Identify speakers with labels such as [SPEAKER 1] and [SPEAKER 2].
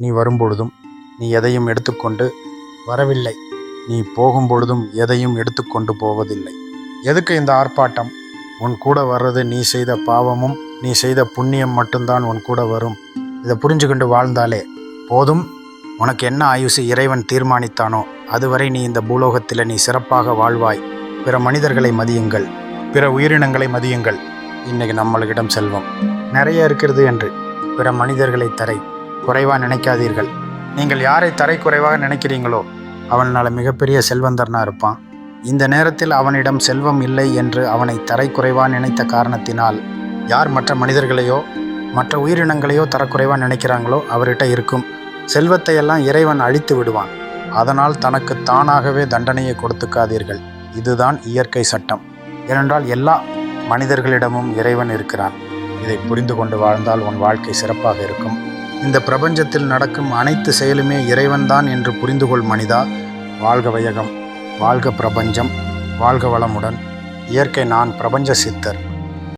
[SPEAKER 1] நீ வரும்பொழுதும் நீ எதையும் எடுத்துக்கொண்டு வரவில்லை. நீ போகும்பொழுதும் எதையும் எடுத்துக்கொண்டு போவதில்லை. எதுக்கு இந்த ஆர்ப்பாட்டம்? உன் கூட வர்றது நீ செய்த பாவமும் நீ செய்த புண்ணியம் மட்டும்தான் உன் கூட வரும். இதை புரிஞ்சுக்கொண்டு வாழ்ந்தாலே போதும். உனக்கு என்ன ஆயுசு இறைவன் தீர்மானித்தானோ அதுவரை நீ இந்த பூலோகத்தில் நீ சிறப்பாக வாழ்வாய். பிற மனிதர்களை மதியுங்கள். பிற உயிரினங்களை மதியுங்கள். இன்னைக்கு நம்மளிடம் செல்வம். நிறைய இருக்கிறது என்று பிற மனிதர்களை தரை குறைவாக நினைக்காதீர்கள். நீங்கள் யாரை தரை குறைவாக நினைக்கிறீங்களோ அவனால் மிகப்பெரிய செல்வந்தர்னா இருப்பான். இந்த நேரத்தில் அவனிடம் செல்வம் இல்லை என்று அவனை தரைக்குறைவாக நினைத்த காரணத்தினால் யார் மற்ற மனிதர்களையோ மற்ற உயிரினங்களையோ தரக்குறைவாக நினைக்கிறாங்களோ அவர்கிட்ட இருக்கும் செல்வத்தை எல்லாம் இறைவன் அழித்து விடுவான். அதனால் தனக்கு தானாகவே தண்டனையை கொடுத்துக்காதீர்கள். இதுதான் இயற்கை சட்டம். ஏனென்றால் எல்லா மனிதர்களிடமும் இறைவன் இருக்கிறான். இதை புரிந்து கொண்டு வாழ்ந்தால் உன் வாழ்க்கை சிறப்பாக இருக்கும். இந்த பிரபஞ்சத்தில் நடக்கும் அனைத்து செயலுமே இறைவன்தான் என்று புரிந்து கொள் மனிதா. வாழ்க வையகம். வாழ்க பிரபஞ்சம். வாழ்க வளமுடன். இயற்கை நான் பிரபஞ்ச சித்தர்.